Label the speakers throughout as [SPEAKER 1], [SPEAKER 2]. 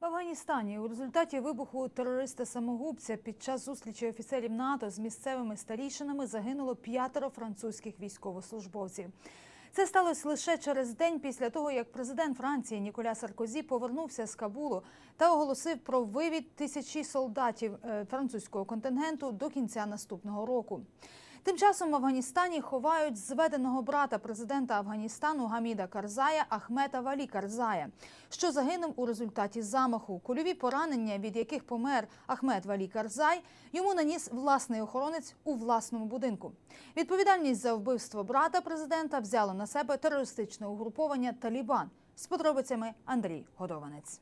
[SPEAKER 1] В Афганістані у результаті вибуху терориста-самогубця під час зустрічі офіцерів НАТО з місцевими старішинами загинуло п'ятеро французьких військовослужбовців. Це сталося лише через день після того, як президент Франції Ніколя Саркозі повернувся з Кабулу та оголосив про вивід тисячі солдатів е, французького контингенту до кінця наступного року. Тим часом в Афганістані ховають зведеного брата президента Афганістану Гаміда Карзая Ахмета Валі Карзая, що загинув у результаті замаху. Кульові поранення, від яких помер Ахмед Валі Карзай, йому наніс власний охоронець у власному будинку. Відповідальність за вбивство брата президента взяло на себе терористичне угруповання Талібан. З подробицями Андрій Годованець.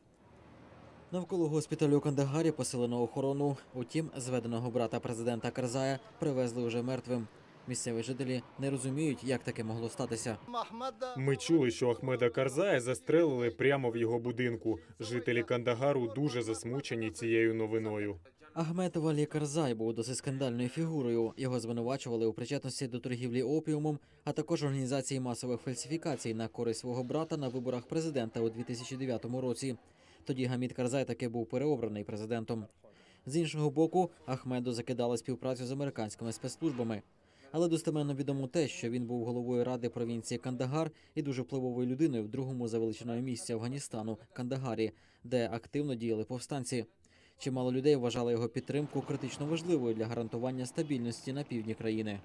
[SPEAKER 2] Навколо госпіталю у Кандагарі посилено охорону. Утім, зведеного брата президента Карзая привезли уже мертвим. Місцеві жителі не розуміють, як таке могло статися.
[SPEAKER 3] Ми чули, що Ахмеда Карзая застрелили прямо в його будинку. Жителі Кандагару дуже засмучені цією новиною.
[SPEAKER 2] Ахмед Валі Карзай був досить скандальною фігурою. Його звинувачували у причетності до торгівлі опіумом, а також організації масових фальсифікацій на користь свого брата на виборах президента у 2009 році. Тоді Гамід Карзай таки був переобраний президентом. З іншого боку, Ахмеду закидали співпрацю з американськими спецслужбами. Але достеменно відомо те, що він був головою ради провінції Кандагар і дуже впливовою людиною в другому за величиною місці Афганістану Кандагарі, де активно діяли повстанці. Чимало людей вважали його підтримку критично важливою для гарантування стабільності на півдні країни.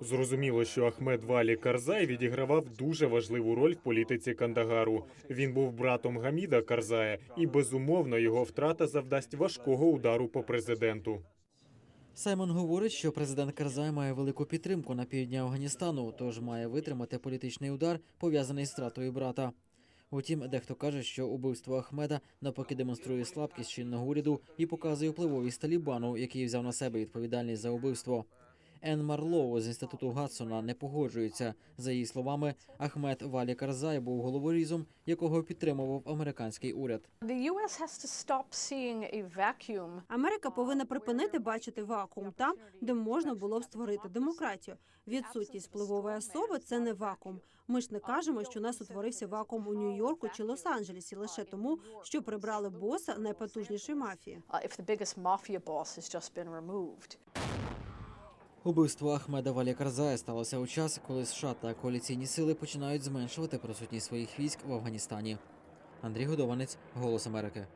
[SPEAKER 3] Зрозуміло, що Ахмед Валі Карзай відігравав дуже важливу роль в політиці Кандагару. Він був братом Гаміда Карзая, і безумовно його втрата завдасть важкого удару по президенту.
[SPEAKER 2] Саймон говорить, що президент Карзай має велику підтримку на півдні Афганістану, тож має витримати політичний удар, пов'язаний з втратою брата. Утім, дехто каже, що убивство Ахмеда навпаки демонструє слабкість чинного уряду і показує впливовість Талібану, який взяв на себе відповідальність за убивство. Ен Марлоу з інституту Гадсона не погоджується. За її словами, Ахмед Валі Карзай був головорізом, якого підтримував американський уряд.
[SPEAKER 4] Америка повинна припинити бачити вакуум там, де можна було б створити демократію. Відсутність впливової особи це не вакуум. Ми ж не кажемо, що у нас утворився вакуум у Нью-Йорку чи Лос-Анджелесі лише тому, що прибрали боса найпотужнішої мафії.
[SPEAKER 2] Убивство Ахмеда Валі Карзая сталося у час, коли США та коаліційні сили починають зменшувати присутність своїх військ в Афганістані. Андрій Годованець, Голос Америки.